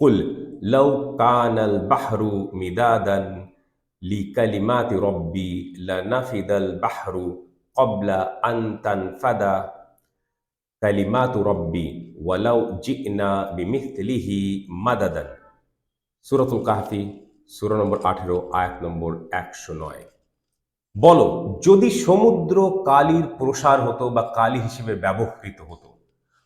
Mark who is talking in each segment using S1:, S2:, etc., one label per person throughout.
S1: কুল লাউ কানাল বাহরু মিদাদান লিকালিমাতি রব্বি লানাফিদাল বাহরু কবলা আন তানফাদা কালিমাতু রব্বি ওয়ালাউ জিনা বিমিথলিহি মাদাদান সুরতুল কাহফি সুর নম্বর আঠেরো আয়াত নম্বর একশো নয়۔ বলো, যদি সমুদ্র কালির প্রসার হতো বা কালি হিসেবে ব্যবহৃত হতো,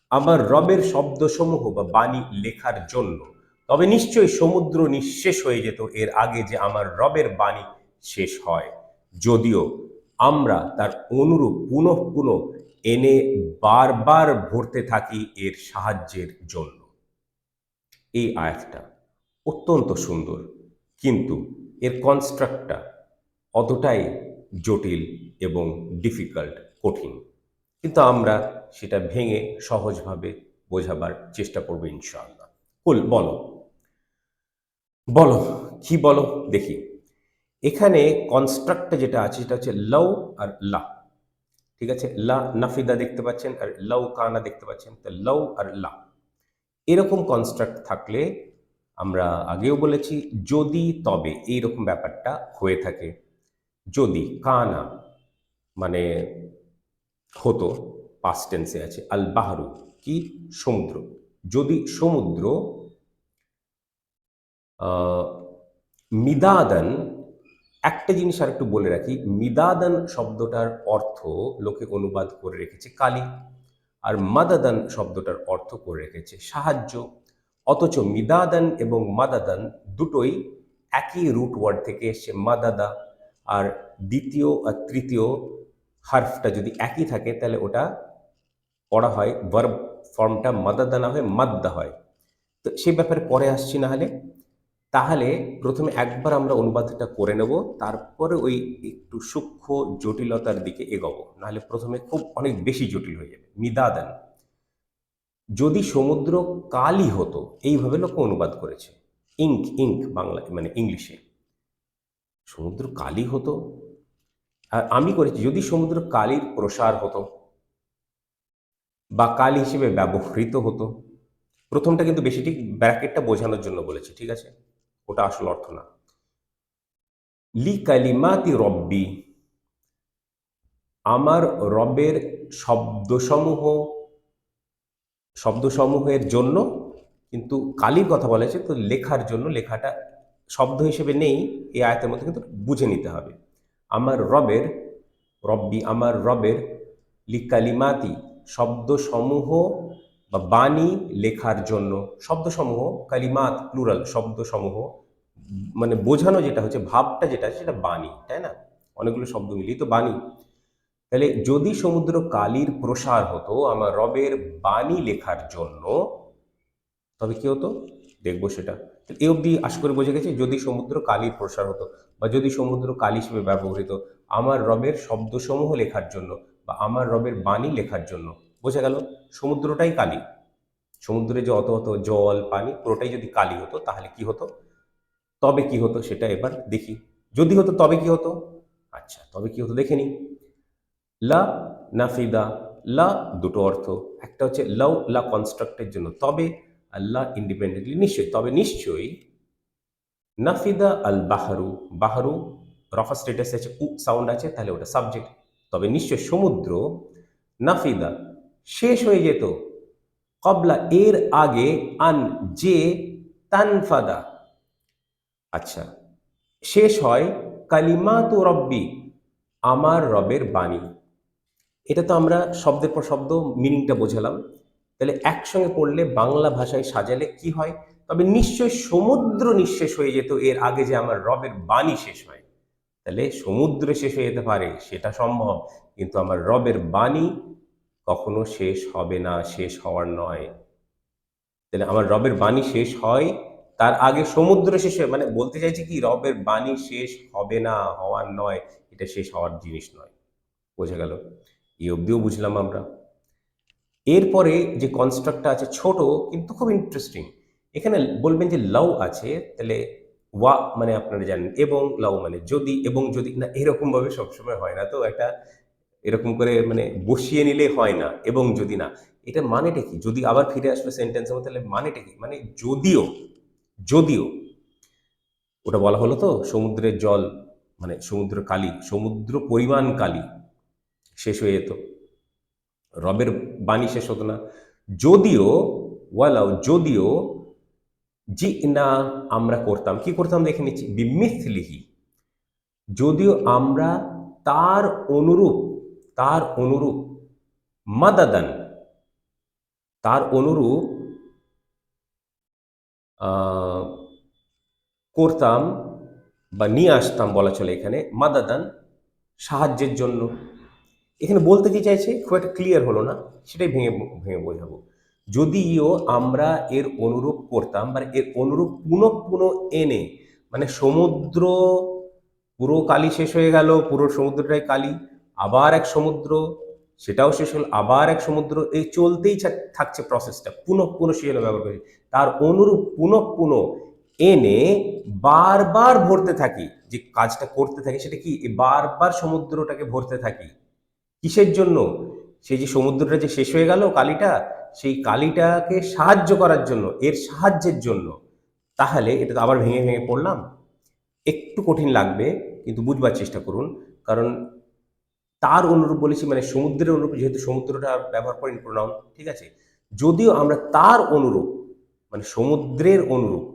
S1: আমার রবের শব্দসমূহ বা বাণী লেখার জন্য তবে নিশ্চয়ই সমুদ্র নিঃশেষ হয়ে যেত। এর আগে যে আমার রবের বাণী শেষ হয়। যদিও আমরা তার অনুরূপ পুনঃ পুনঃ এনে বারবার ভরতে থাকি এর সাহায্যের জন্য। এই আয়াতটা অত্যন্ত সুন্দর। কিন্তু এর কনস্ট্রাক্টটা অতটাই জটিল এবং ডিফিকাল্ট কঠিন। কিন্তু আমরা সেটা ভেঙে সহজভাবে বোঝাবার চেষ্টা করব ইনশাআল্লাহ। কুল, বলো। বলো, কি বলো, দেখি। এখানে কনস্ট্রাক্টটা যেটা আছে, সেটা হচ্ছে লাউ আর লা। ঠিক আছে? লা নাফিদা দেখতে পাচ্ছেন আর লাউ কানা দেখতে পাচ্ছেন। তো লাউ আর লা। এরকম কনস্ট্রাক্ট থাকলে আমরা আগেও বলেছি, যদি তবে এই রকম ব্যাপারটা হয়ে থাকে। যদি কানা মানে হতো পাস্ট টেন্সে আছে আল বাহারু কি? সমুদ্র। যদি সমুদ্র মিদাদান, একটা জিনিস আর একটু বলে রাখি, মিদাদান শব্দটার অর্থ লোকে অনুবাদ করে রেখেছে কালি, আর মাদাদান শব্দটার অর্থ করে রেখেছে সাহায্য। অথচ মিদাদান এবং মাদাদান দুটোই একই রুট ওয়ার্ড থেকে এসছে, মাদাদা। আর দ্বিতীয় আর তৃতীয় হার্ফটা যদি একই থাকে, তাহলে ওটা পড়া হয় ভার্ব ফর্মটা মাদাদা না হয়, মাদ্দা হয়। তো সেই ব্যাপারে পরে আসছি না হলে তাহলে প্রথমে একবার আমরা অনুবাদটা করে নেব, তারপরে ওই একটু সূক্ষ্ম জটিলতার দিকে এগোবো। নাহলে প্রথমে খুব অনেক বেশি জটিল হয়ে যাবে। মিদাদান যদি সমুদ্র কালই হতো, এইভাবে লোক অনুবাদ করেছে। ইঙ্ক ইঙ্ক বাংলা মানে ইংলিশে। সমুদ্র কালি হতো? আর আমি করেছি, যদি সমুদ্র কালির প্রসার হতো, বা কালি হিসেবে ব্যবহৃত হতো, প্রথমটা কিন্তু বেশি ঠিক ব্র্যাকেটটা বোঝানোর জন্য বলেছি, ঠিক আছে? ওটা আসল অর্থ না। লি কালিমাতি রব্বি, আমার রবের শব্দসমূহ, শব্দসমূহের জন্য, কিন্তু কালির কথা বলেছে তো লেখার জন্য, লেখাটা শব্দ হিসেবে নেই, এই আয়তের মধ্যে কিন্তু বুঝে নিতে হবে। আমার রবের, রব্বি আমার রবের লিকালিমাতি শব্দসমূহ বা বাণী লেখার জন্য শব্দসমূহ, কালিমাত প্লুরাল শব্দসমূহ মানে বোঝানো যেটা হচ্ছে, ভাবটা যেটা সেটা বাণী, তাই না? অনেকগুলো শব্দ মিলিয়ে তো বাণী। তাহলে যদি সমুদ্র কালির প্রসার হতো, আমার রবের বাণী লেখার জন্য, তবে কি হতো? দেখব সেটা। এ অবধি আশা করে বোঝা গেছে, যদি সমুদ্র কালির প্রসার হতো বা যদি সমুদ্র কালি হিসেবে ব্যবহৃত, আমার রবের শব্দসমূহ লেখার জন্য বা আমার রবের বাণী লেখার জন্য বোঝা গেল সমুদ্রটাই কালি। সমুদ্রে যে অত অত জল, পানি, পুরোটাই যদি কালি হতো, তাহলে কি হতো? তবে কি হতো সেটা এবার দেখি। যদি হতো, তবে কি হতো? আচ্ছা তবে কি হতো দেখে নি লা নাফিদা, লা দুটো অর্থ। একটা হচ্ছে লাউ, লা কনস্ট্রাক্টের জন্য। তবে আল্লাহ ইন্ডিপেন্ডেন্টলি নিশ্চয়ই, তবে নিশ্চয়ই নাফিদা আল বাহারু। বাহারু, রফা স্টেটাস আছে, উ সাউন্ড আছে, তাহলে ওটা সাবজেক্ট তবে নিশ্চয় সমুদ্র নাফিদা শেষ হয়ে যেত। কবলা এর আগে আন যে তানফাদা আচ্ছা শেষ হয় কালিমা তো রব্বি, আমার রবের বাণী। এটা তো আমরা শব্দের পর শব্দ মিনিংটা বোঝালাম। তাহলে একসঙ্গে পড়লে বাংলা ভাষায় সাজালে কি হয়? তবে নিশ্চয় সমুদ্র নিঃশেষ হয়ে যেত, এর আগে যে আমার রবের বাণী শেষ হয়। তাহলে সমুদ্র শেষ হয়ে যেতে পারে, সেটা সম্ভব। কিন্তু আমার রবের বাণী কখনো শেষ হবে না, শেষ হওয়ার নয়। তাহলে আমার রবের বাণী শেষ হয়, তার আগে সমুদ্র শেষ হয় মানে বলতে চাইছি কি, রবের বাণী শেষ হবে না, হওয়ার নয়, এটা শেষ হওয়ার জিনিস নয়। বোঝা গেল? এই অবধিও বুঝলাম আমরা। এরপরে যে কনস্ট্রাক্টটা আছে ছোট, কিন্তু খুব ইন্টারেস্টিং এখানে বলবেন যে লাউ আছে, তাহলে ওয়া মানে আপনারা জানেন, এবং লাউ মানে যদি, এবং যদি, না, এরকমভাবে সবসময় হয় না তো, একটা এরকম করে মানে বসিয়ে নিলে হয় না এবং যদি না, এটা মানেটা কি? যদি আবার ফিরে আসলো সেন্টেন্সের মধ্যে, তাহলে মানেটা কি? মানে যদিও যদিও, ওটা বলা হলো তো, সমুদ্রের জল মানে সমুদ্র কালি, সমুদ্র পরিমাণ কালি শেষ হয়ে যেত। রবের বাণী শেষ হতো না। যদিও, ওয়ালাও, যদিও, জি না আমরা করতাম, কি করতাম দেখে নিচ্ছি? বিমিথ বিমিথলিহি। যদিও আমরা তার অনুরূপ তার অনুরূপ, মাদাদান, তার অনুরূপ করতাম বা নিয়ে আসতাম বলা চলে এখানে, মাদাদান সাহায্যের জন্য। এখানে বলতে কি চাইছে? খুব একটা ক্লিয়ার হলো না, সেটাই ভেঙে ভেঙে বোঝাবো। যদিও আমরা এর অনুরূপ করতাম বা এর অনুরূপ পুনঃ পুনঃ এনে মানে সমুদ্র, পুরো কালি শেষ হয়ে গেল, পুরো সমুদ্রটাই কালি আবার এক সমুদ্র, সেটাও শেষ হলো, আবার এক সমুদ্র, এই চলতেই থাকছে প্রসেসটা পুনঃ পুনঃ জন্য ব্যবহার করি। তার অনুরূপ পুনঃ পুনঃ এনে বারবার ভরতে থাকি। যে কাজটা করতে থাকি, সেটা কি? বারবার সমুদ্রটাকে ভরতে থাকি। কিসের জন্য? সেই যে সমুদ্রটা যে শেষ হয়ে গেল কালিটা, সেই কালিটাকে সাহায্য করার জন্য, এর সাহায্যের জন্য। তাহলে এটা তো আবার ভেঙে ভেঙে পড়লাম। একটু কঠিন লাগবে, কিন্তু বুঝবার চেষ্টা করুন। কারণ তার অনুরূপ বলেছি মানে সমুদ্রের অনুরূপ, যেহেতু সমুদ্রটা ব্যবহার করেন প্রোনাউন ঠিক আছে? যদিও আমরা তার অনুরূপ মানে সমুদ্রের অনুরূপ,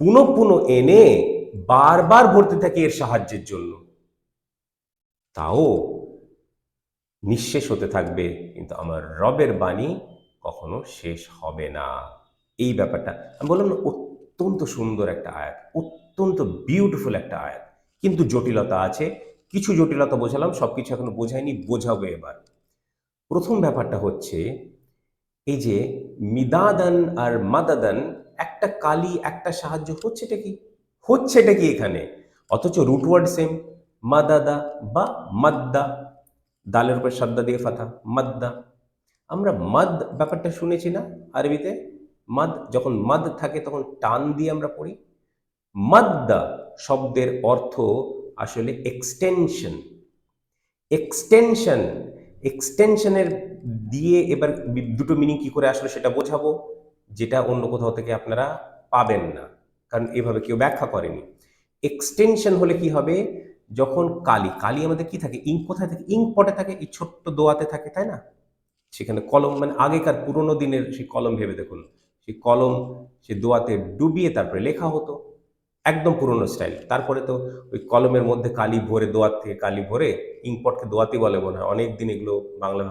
S1: পুনঃ পুনঃ এনে বারবার ভরতে থাকি এর সাহায্যের জন্য, তাও নিঃশেষ হতে থাকবে, কিন্তু আমার রবের বাণী কখনো শেষ হবে না। এই ব্যাপারটা, আমি বললাম না, অত্যন্ত সুন্দর একটা আয়াত, অত্যন্ত বিউটিফুল একটা আয়াত, কিন্তু জটিলতা আছে কিছু জটিলতা বোঝালাম সব কিছু এখনও বোঝায়নি বোঝাবে এবার। প্রথম ব্যাপারটা হচ্ছে, এই যে মিদাদান আর মাদাদান, একটা কালি, একটা সাহায্য, হচ্ছেটা কি? হচ্ছেটা কি এখানে? অথচ রুট ওয়ার্ড সেম মাদাদা বা মাদ্দা। দালের উপর সাদ্দা দিয়ে ফাথা, মাদ্দা। আমরা মাদ ব্যাপারটা শুনেছি না আরবিতে? মাদ, যখন মাদ থাকে তখন টান দিয়ে আমরা পড়ি। মাদ্দা শব্দের অর্থ আসলে এক্সটেনশন এক্সটেনশন এক্সটেনশনের দিয়ে এবার দুটো মিনিং কি করে আসলে সেটা বোঝাবো, যেটা অন্য কোথাও থেকে আপনারা পাবেন না, কারণ এভাবে কেউ ব্যাখ্যা করেনি। এক্সটেনশন হলে কি হবে? যখন কালি কালি আমাদের কি থাকে? ইঙ্ক কোথায় থাকে? ইঙ্ক পটে থাকে, এই ছোট্ট দোয়াতে থাকে, তাই না? সেখানে কলম মানে আগেকার পুরোনো দিনের সেই কলম ভেবে দেখুন। সেই কলম সে দোয়াতে ডুবিয়ে তারপরে লেখা হতো। একদম পুরোনো স্টাইল তারপরে তো ওই কলমের মধ্যে কালি ভরে দোয়াত থেকে কালি ভরে ইংপটকে দোয়াতি বলে মনে হয়। অনেক দিন এগুলো বাংলা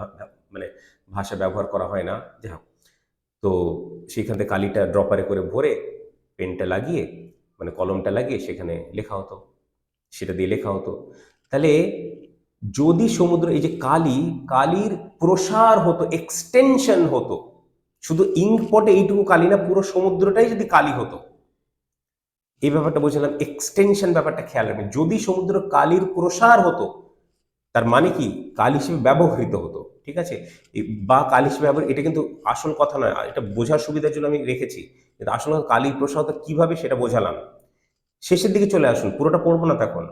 S1: মানে ভাষা ব্যবহার করা হয় না। যাই হোক। তো সেখান থেকে কালিটা ড্রপারে করে ভরে পেনটা লাগিয়ে মানে কলমটা লাগিয়ে সেখানে লেখা হতো। সেটা দিয়ে লেখা হতো। তাহলে যদি সমুদ্র, এই যে কালি, কালির প্রসার হতো এক্সটেনশন হতো, শুধু ইঙ্কপটে এইটুকু কালি না, পুরো সমুদ্রটাই যদি কালি হতো এই ব্যাপারটা বলছিলাম এক্সটেনশন ব্যাপারটা খেয়াল রাখবেন। যদি সমুদ্র কালির প্রসার হতো, তার মানে কি? কাল হিসেবে ব্যবহৃত হতো, ঠিক আছে? বা কাল হিসেবে ব্যবহার এটা কিন্তু আসল কথা নয়, এটা বোঝার সুবিধার জন্য আমি রেখেছি। কিন্তু আসল কথা, কালির প্রসার হতো কীভাবে সেটা বোঝালাম? শেষের দিকে চলে আসুন, পুরোটা পড়ব না তখন।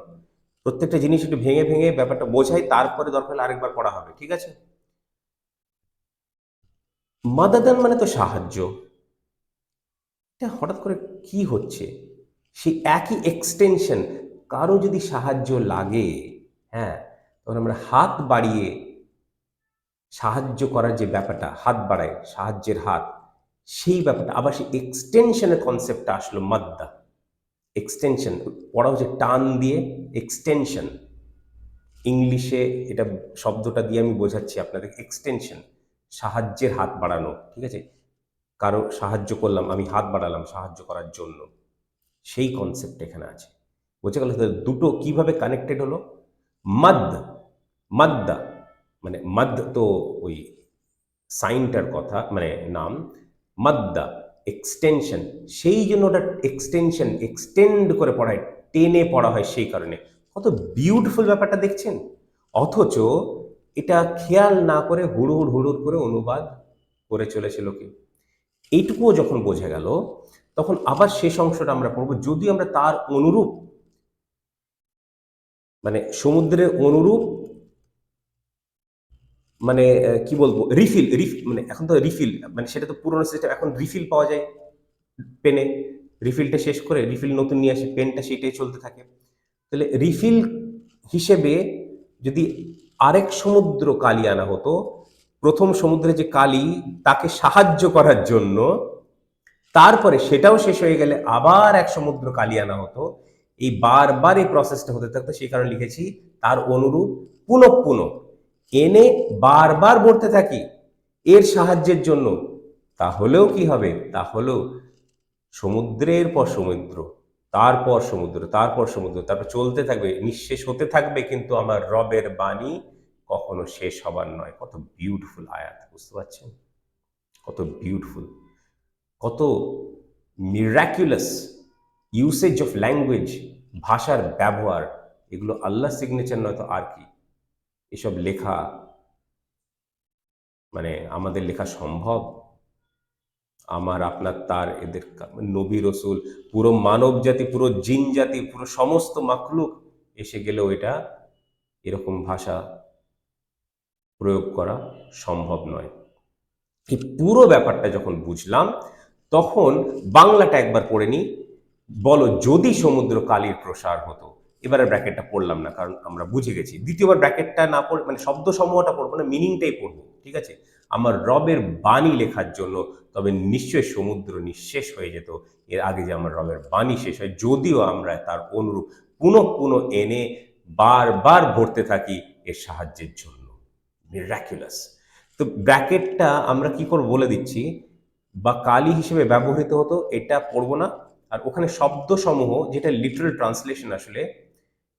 S1: প্রত্যেকটা জিনিস একটু ভেঙে ভেঙে ব্যাপারটা বোঝাই, তারপরে দরকার হলে আরেকবার পড়া হবে, ঠিক আছে? মাদাদান মানে তো সাহায্য। হঠাৎ করে কি হচ্ছে? সেই একই এক্সটেনশন কারও যদি সাহায্য লাগে হ্যাঁ তখন আমরা হাত বাড়িয়ে সাহায্য করার যে ব্যাপারটা, হাত বাড়ায়, সাহায্যের হাত, সেই ব্যাপারটা, আবার সেই এক্সটেনশনের কনসেপ্টটা আসলো মাদ্দা। এক্সটেনশন পড়া হচ্ছে টান দিয়ে এক্সটেনশন ইংলিশে এটা শব্দটা দিয়ে আমি বোঝাচ্ছি আপনাদের এক্সটেনশন সাহায্যের হাত বাড়ানো, ঠিক আছে? কারও সাহায্য করলাম, আমি হাত বাড়ালাম সাহায্য করার জন্য। সেই কনসেপ্ট এখানে আছে। বোঝা গেল দুটো কীভাবে কানেক্টেড হলো? মদ, মদ্দা মানে মদ তো ওই সাইনটার কথা মানে নাম, মদ্দা এক্সটেনশন সেই জন্য ওটা এক্সটেনশন এক্সটেন্ড করে পড়ায় টেনে পড়া হয় সেই কারণে। কত বিউটিফুল ব্যাপারটা দেখছেন? অথচ এটা খেয়াল না করে হুড়ুড় হুড়ুর করে অনুবাদ করে চলেছে লোকে। এইটুকুও যখন বোঝা গেল তখন আবার শেষ অংশটা আমরা পড়ব। যদি আমরা তার অনুরূপ মানে সমুদ্রের অনুরূপ মানে কি বলব রিফিল রিফ মানে এখন তো রিফিল মানে সেটা তো পুরোনো সিস্টেম এখন রিফিল পাওয়া যায় পেনে রিফিলটা শেষ করে রিফিল নতুন নিয়ে আসে পেনটা সেটাই চলতে থাকে। তাহলে রিফিল হিসেবে যদি আরেক সমুদ্র কালি আনা হতো, প্রথম সমুদ্রে যে কালি, তাকে সাহায্য করার জন্য তারপরে সেটাও শেষ হয়ে গেলে আবার এক সমুদ্র কালি আনা হতো। এই বারবার এই প্রসেসটা হতে থাকতো। সেই কারণে লিখেছি, তার অনুরূপ পুনঃ পুনঃ। এনে বারবার ভরতে থাকি, এর সাহায্যের জন্য। তাহলেও কি হবে? তাহলেও সমুদ্রের পর সমুদ্র তারপর সমুদ্র তারপর সমুদ্র। তারপর চলতে থাকবে, নিঃশেষ হতে থাকবে, কিন্তু আমার রবের বাণী কখনো শেষ হবার নয়। কত বিউটিফুল আয়াত, বুঝতে পারছেন? কত বিউটিফুল কত মিরাকুলাস ইউসেজ অফ ল্যাঙ্গুয়েজ ভাষার ব্যবহার, এগুলো আল্লাহ সিগনেচার নয় তো আর কি? এসব লেখা মানে আমাদের লেখা সম্ভব? আমার, আপনার, তার, এদের নবী, রসুল, পুরো মানব জাতি, পুরো জিন জাতি, পুরো সমস্ত মাখলুক এসে গেলেও এটা এরকম ভাষা প্রয়োগ করা সম্ভব নয়। এই পুরো ব্যাপারটা যখন বুঝলাম তখন বাংলাটা একবার পড়ে নিই। বলো যদি সমুদ্র কালির প্রসার হতো। এবারে ব্র্যাকেটটা পড়লাম না, কারণ আমরা বুঝে গেছি। দ্বিতীয়বার ব্র্যাকেটটা না পড়ে মানে শব্দ সমূহটা পড়ব না মিনিংটাই পড়ব, ঠিক আছে? আমার রবের বাণী লেখার জন্য, তবে নিশ্চয় সমুদ্র নিঃশেষ হয়ে যেত। এর আগে যে আমার রবের বাণী শেষ হয়, যদিও আমরা তার অনুরূপ পুনঃ পুনঃ এনে বারবার ভরতে থাকি এর সাহায্যের জন্য। মিরাকুলাস তো ব্র্যাকেটটা আমরা কি করে বলে দিচ্ছি? বা কালি হিসেবে ব্যবহৃত হতো, এটা পড়ব না। আর ওখানে শব্দসমূহ, যেটা লিটারাল ট্রান্সলেশন আসলে,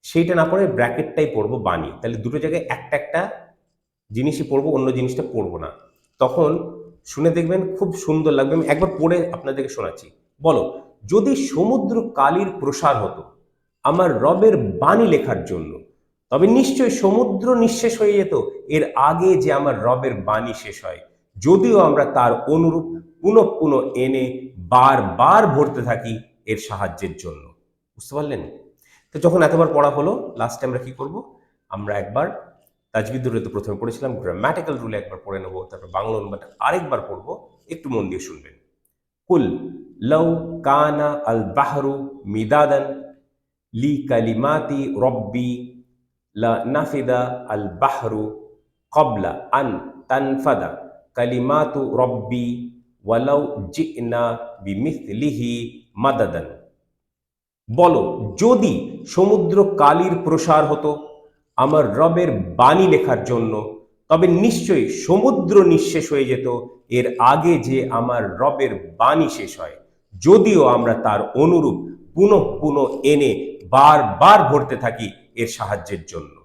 S1: সেইটা না পড়ে ব্র্যাকেটটাই পড়ব বাণী। তাহলে দুটো জায়গায় একটা একটা জিনিসই পড়ব, অন্য জিনিসটা পড়ব না। তখন শুনে দেখবেন খুব সুন্দর লাগবে। আমি একবার পড়ে আপনাদেরকে শোনাচ্ছি। বলো, যদি সমুদ্র কালির প্রসার হতো আমার রবের বাণী লেখার জন্য, তবে নিশ্চয় সমুদ্র নিঃশেষ হয়ে যেত। এর আগে যে আমার রবের বাণী শেষ হয়, যদিও আমরা তার অনুরূপ পুনঃ পুনঃ এনে বারবার ভরতে থাকি এর সাহায্যের জন্য। বুঝতে পারলেন? তো যখন এতবার পড়া হলো লাস্টে আমরা কি করব? আমরা একবার তাজবিদ রুলে তো প্রথমে পড়েছিলাম গ্রামাটিক্যাল রুলে একবার পড়ে নেব, তারপর বাংলা অনুবাদটা আরেকবার পড়ব, একটু মন দিয়ে শুনবেন। কুল লৌ কানা আল বাহরু মিদাদান, লি কালিমাতি রব্বি লা নাফিদা আল বাহরু কবলা আন তানফাদা কালিমাতু রব্বি ওয়ালাউ জিনা বিমিথলিহি মাদাদান। বলো, যদি সমুদ্র কালির প্রসার হতো, আমার রবের বাণী লেখার জন্য, তবে নিশ্চয়ই সমুদ্র নিঃশেষ হয়ে যেত, এর আগে যে আমার রবের বাণী শেষ হয়, যদিও আমরা তার অনুরূপ পুনঃ পুনঃ এনে বারবার ভরতে থাকি এর সাহায্যের জন্য।